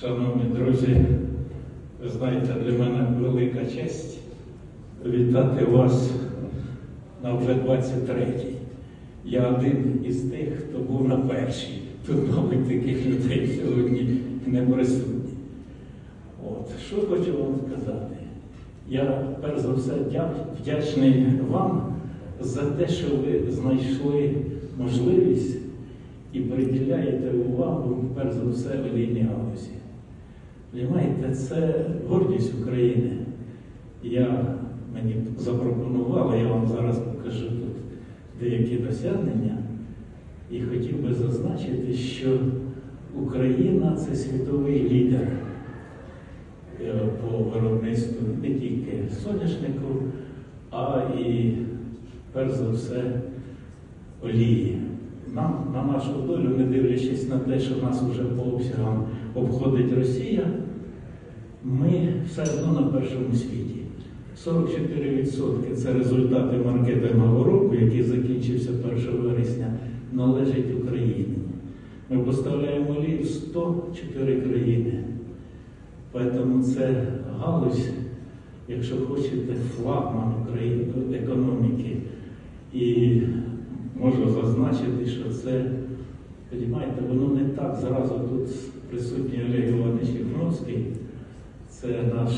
Шановні друзі, знаєте, для мене велика честь вітати вас на вже 23-й. Я один із тих, хто був на першій. Тут, мабуть, таких людей сьогодні не присутні. От, що хочу вам сказати. Я перш за все вдячний вам за те, що ви знайшли можливість і приділяєте увагу перш за все олійній галузі. Понимаєте, це гордість України. Я мені запропонували, я вам зараз покажу тут деякі досягнення. І хотів би зазначити, що Україна це світовий лідер е, по виробництву не тільки соняшнику, а і перш за все олії. Нам, на нашу долю, не дивлячись на те, що нас вже по обсягам обходить Росія, ми все одно на першому світі. 44% це результати маркетингового року, який закінчився 1 вересня, належить Україні. Ми поставляємо олію в 104 країни. Тому це галузь, якщо хочете, флагман України економіки. І можу зазначити, що це, розумієте, воно не так зразу тут присутній Олег Іванович Євновський, це наш